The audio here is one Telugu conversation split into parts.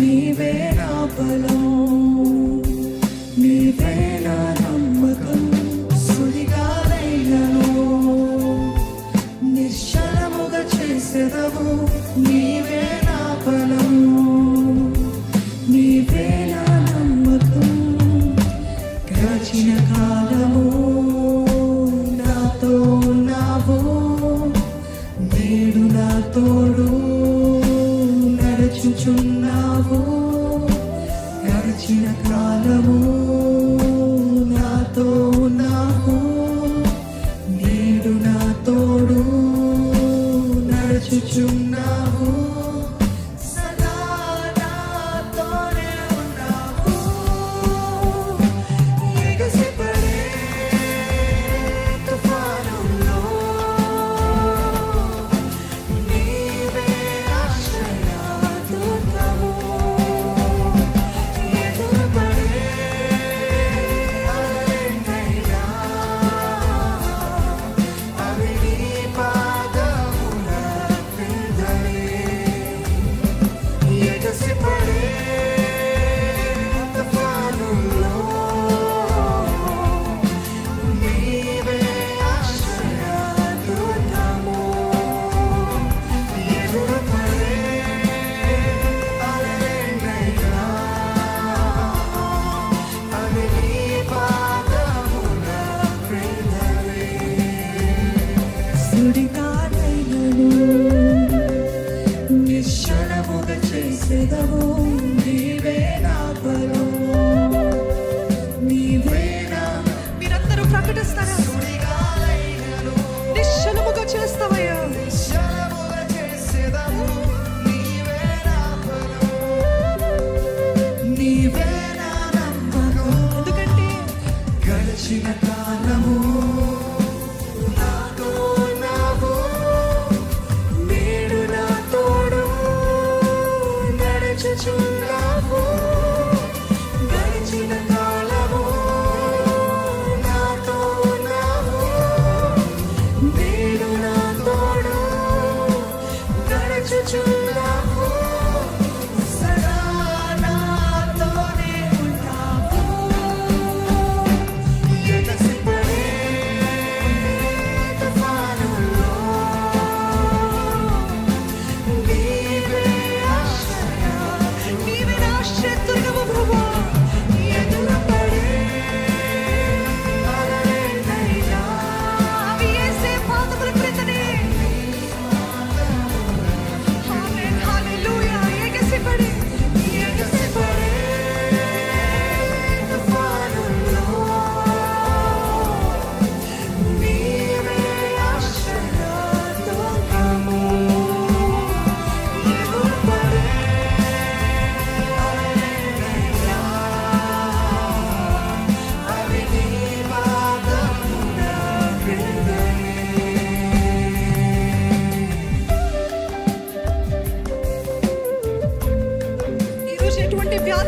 నీవే నా బలం నీవే నా నమ్మకం సుడిగాలైనను నిశ్చలముగా చేసేదవు నీవే నా బలం నీవే నా నమ్మకం. కాలము నాతో ఉన్నావు నేడు నా తోడు. నడుచుచున్నావు గడిచిన కాలము నిశ్చలముగా చేసేదవు నీవే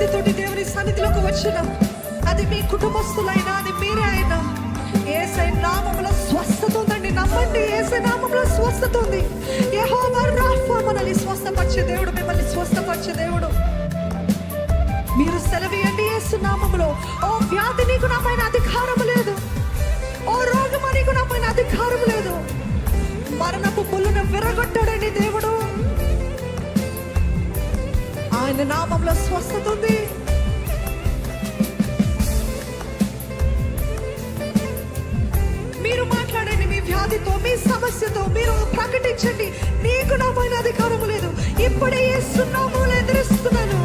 తోటి దేవుని సన్నిధిలోకి వచ్చిన అది మీ కుటుంబస్తులైనా అది మీరే అయినా ఏసై నామంలో స్వస్థత ఉందండి. నమ్మండి ఏసై నామంలో స్వస్థత ఉంది. యెహోవా రాఫా మనల్ని స్వస్థపరిచే దేవుడు మిమ్మల్ని స్వస్థపరిచే దేవుడు. మీరు సెలవియండి యేసు నామములో. ఓ వ్యాధి నీకు నా పైన అధికారం లేదు. ఓ రోగమా నీకు నా పైన అధికారం లేదు. మరణపు పుల్లును విరగొట్టాడండి దేవుడు. ఆయన నామంలో స్వస్థత ఉంది మీరు మాట్లాడండి మీ వ్యాధితో మీ సమస్యతో మీరు ప్రకటించండి. నీకు నా పైన అధికారం లేదు. ఇప్పుడే ఇస్తున్నాము ఎదురిస్తున్నాను.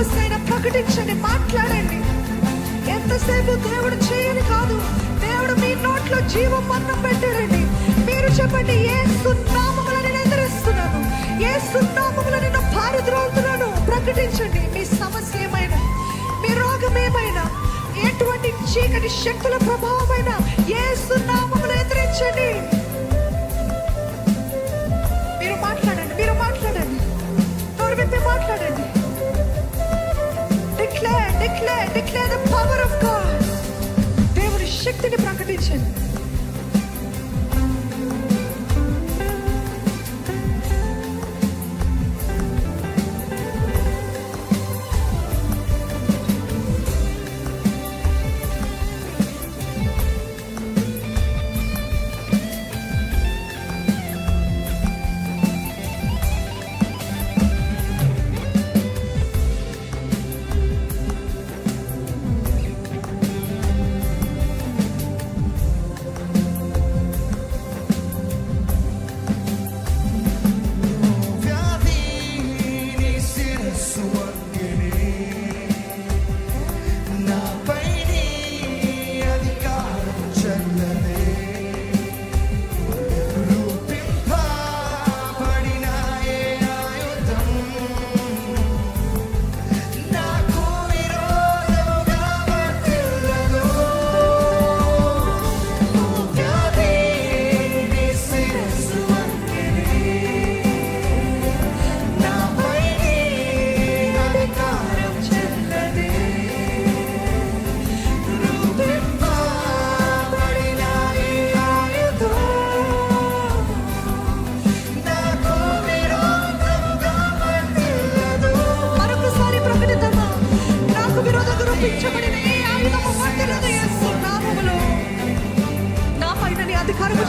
సమస్యను ప్రకటించండి మాట్లాడండి. ఎంతసేపు దేవుడు చేయని కాదు దేవుడు మీ నోట్లో జీవం మన్నం పెట్టారండి మీరు చెప్పండి ఏ సున్నాములని ఎదురిస్తున్నాను. ఏ సున్నాములని నేను పారుద్రోలుతున్నాను. ప్రకటించండి మీ సమస్య ఏమైనా మీ రోగం ఏమైనా ఎటువంటి చీకటి శక్తుల ప్రభావమైనా ఏ సున్నా declare declare the power of God దేవుని శక్తిని ప్రకటించండి.